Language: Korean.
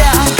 다